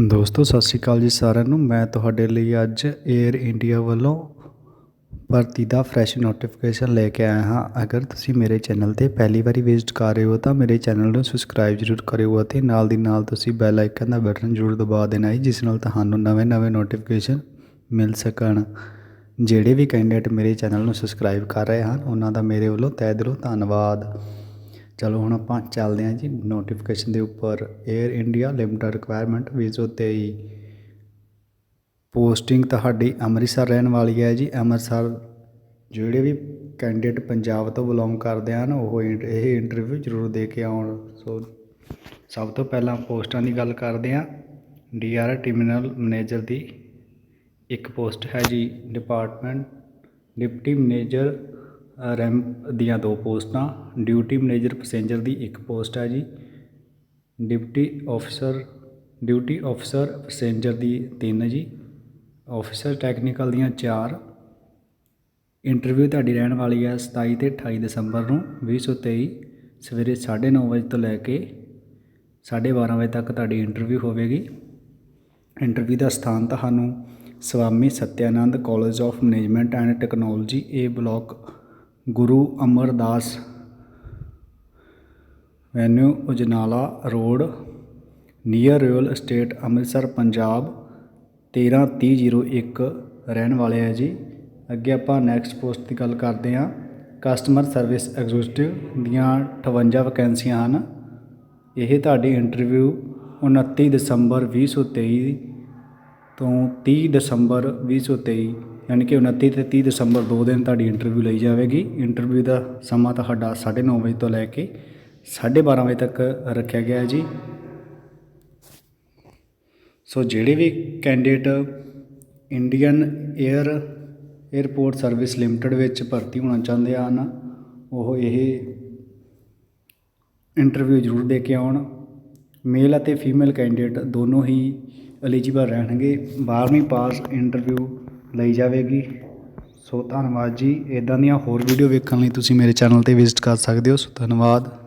ਦੋਸਤੋ, ਸਤਿ ਸ਼੍ਰੀ ਅਕਾਲ ਜੀ ਸਾਰਿਆਂ ਨੂੰ। ਮੈਂ ਤੁਹਾਡੇ ਲਈ ਅੱਜ 에ਅਰ ਇੰਡੀਆ ਵੱਲੋਂ ਭਰਤੀ ਦਾ ਫਰੈਸ਼ ਨੋਟੀਫਿਕੇਸ਼ਨ ਲੈ ਕੇ ਆਇਆ ਹਾਂ। ਅਗਰ ਤੁਸੀਂ ਮੇਰੇ ਚੈਨਲ ਤੇ ਪਹਿਲੀ ਵਾਰੀ ਵਿਜ਼ਿਟ ਕਰ ਰਹੇ ਹੋ, ਤਾਂ ਮੇਰੇ ਚੈਨਲ ਨੂੰ ਸਬਸਕ੍ਰਾਈਬ ਜ਼ਰੂਰ ਕਰਿਓ ਅਤੇ ਨਾਲ ਦੀ ਨਾਲ ਤੁਸੀਂ ਬੈਲ ਆਈਕਨ ਦਾ ਬਟਨ ਜ਼ਰੂਰ ਦਬਾ ਦੇਣਾ ਹੈ ਜਿਸ ਨਾਲ ਤੁਹਾਨੂੰ ਨਵੇਂ-ਨਵੇਂ ਨੋਟੀਫਿਕੇਸ਼ਨ ਮਿਲ ਸਕਣ। ਜਿਹੜੇ ਵੀ ਕੈਂਡੀਡੇਟ ਮੇਰੇ ਚੈਨਲ ਨੂੰ ਸਬਸਕ੍ਰਾਈਬ ਕਰ ਰਹੇ ਹਨ, ਉਹਨਾਂ ਦਾ ਮੇਰੇ ਵੱਲੋਂ ਤਹਿ ਦਿਲੋਂ ਧੰਨਵਾਦ। ਚਲੋ ਹੁਣ ਆਪਾਂ ਚੱਲਦੇ ਹਾਂ ਜੀ। ਨੋਟੀਫਿਕੇਸ਼ਨ ਦੇ ਉੱਪਰ 에ਅਰ ਇੰਡੀਆ ਲਿਮਟਿਡ ਰਿਕੁਆਇਰਮੈਂਟ ਵੀਜ਼ੋ 2023 ਪੋਸਟਿੰਗ ਤੁਹਾਡੀ ਅੰਮ੍ਰਿਤਸਰ ਰਹਿਣ ਵਾਲੀ ਹੈ ਜੀ। ਅੰਮ੍ਰਿਤਸਰ ਜਿਹੜੇ ਵੀ ਕੈਂਡੀਡੇਟ ਪੰਜਾਬ ਤੋਂ ਬਿਲੋਂਗ ਕਰਦੇ ਹਨ, ਉਹ ਇੰਟ- ਇਹ ਇੰਟਰਵਿਊ ਜ਼ਰੂਰ ਦੇ ਕੇ ਆਉਣ। ਸੋ ਸਭ ਤੋਂ ਪਹਿਲਾਂ ਪੋਸਟਾਂ ਦੀ ਗੱਲ ਕਰਦੇ ਹਾਂ। ਡੀਆਰ ਟਰਮੀਨਲ ਮੈਨੇਜਰ ਦੀ ਇੱਕ ਪੋਸਟ ਹੈ ਜੀ। ਡਿਪਾਰਟਮੈਂਟ ਡਿਪਟੀ ਮੈਨੇਜਰ ਰੈਂਪ ਦੀਆਂ ਦੋ ਪੋਸਟਾਂ, ਡਿਊਟੀ ਮੈਨੇਜਰ ਪੈਸੇਂਜਰ ਦੀ ਇੱਕ ਪੋਸਟ ਹੈ ਜੀ, deputy officer, duty officer passenger ਦੀ ਤਿੰਨ ਜੀ, ਆਫੀਸਰ ਟੈਕਨੀਕਲ ਦੀਆਂ ਚਾਰ, ਇੰਟਰਵਿਊ ਤੁਹਾਡੀ ਰਹਿਣ ਵਾਲੀ ਹੈ 27 ਤੇ 28 ਦਸੰਬਰ ਨੂੰ 2023 ਸਵੇਰੇ 9:30 ਵਜੇ ਤੋਂ ਲੈ ਕੇ 12:30 ਵਜੇ ਤੱਕ ਤੁਹਾਡੀ ਇੰਟਰਵਿਊ ਹੋਵੇਗੀ। ਇੰਟਰਵਿਊ ਦਾ ਸਥਾਨ ਤੁਹਾਨੂੰ Swami Satyanand college of management and technology A block Guru Amardas avenue Ajnala road, near royal estate Amritsar, Punjab 133001 ਰਹਿਣ ਵਾਲੇ ਹੈ ਜੀ। ਅੱਗੇ ਆਪਾਂ ਨੈਕਸਟ ਪੋਸਟ ਦੀ ਗੱਲ ਕਰਦੇ ਹਾਂ। ਕਸਟਮਰ ਸਰਵਿਸ ਐਗਜ਼ੀਕਿਊਟਿਵ ਦੀਆਂ 58 ਵੈਕੈਂਸੀਆਂ ਹਨ। ਇਹ ਤੁਹਾਡੀ ਇੰਟਰਵਿਊ 29 ਦਸੰਬਰ 2023 ਤੋਂ 30 ਦਸੰਬਰ 2023 ਯਾਨੀ ਕਿ 29 ਤੇ 30 ਦਸੰਬਰ ਦੋ ਦਿਨ ਤੁਹਾਡੀ ਇੰਟਰਵਿਊ ਲਈ ਜਾਵੇਗੀ। ਇੰਟਰਵਿਊ ਦਾ ਸਮਾਂ ਤੁਹਾਡਾ 9:30 ਵਜੇ ਤੋਂ ਲੈ ਕੇ 12:30 ਵਜੇ ਤੱਕ ਰੱਖਿਆ ਗਿਆ ਹੈ ਜੀ। ਸੋ ਜਿਹੜੇ ਵੀ candidate Indian air airport service limited ਵਿੱਚ ਭਰਤੀ ਹੋਣਾ ਚਾਹੁੰਦੇ ਹਨ, ਉਹ ਇਹ ਇੰਟਰਵਿਊ ਜ਼ਰੂਰ ਦੇ ਕੇ ਆਉਣ। ਮੇਲ ਅਤੇ ਫੀਮੇਲ ਕੈਂਡੀਡੇਟ ਦੋਨੋਂ ਹੀ ਐਲੀਜੀਬਲ ਰਹਿਣਗੇ। 12ਵੀਂ ਪਾਸ ਇੰਟਰਵਿਊ ਲਈ ਜਾਵੇਗੀ। ਸੋ ਧੰਨਵਾਦ ਜੀ। ਇੱਦਾਂ ਦੀਆਂ ਹੋਰ ਵੀਡੀਓ ਵੇਖਣ ਲਈ ਤੁਸੀਂ ਮੇਰੇ ਚੈਨਲ ਤੇ ਵਿਜ਼ਿਟ ਕਰ ਸਕਦੇ ਹੋ। ਸੋ ਧੰਨਵਾਦ।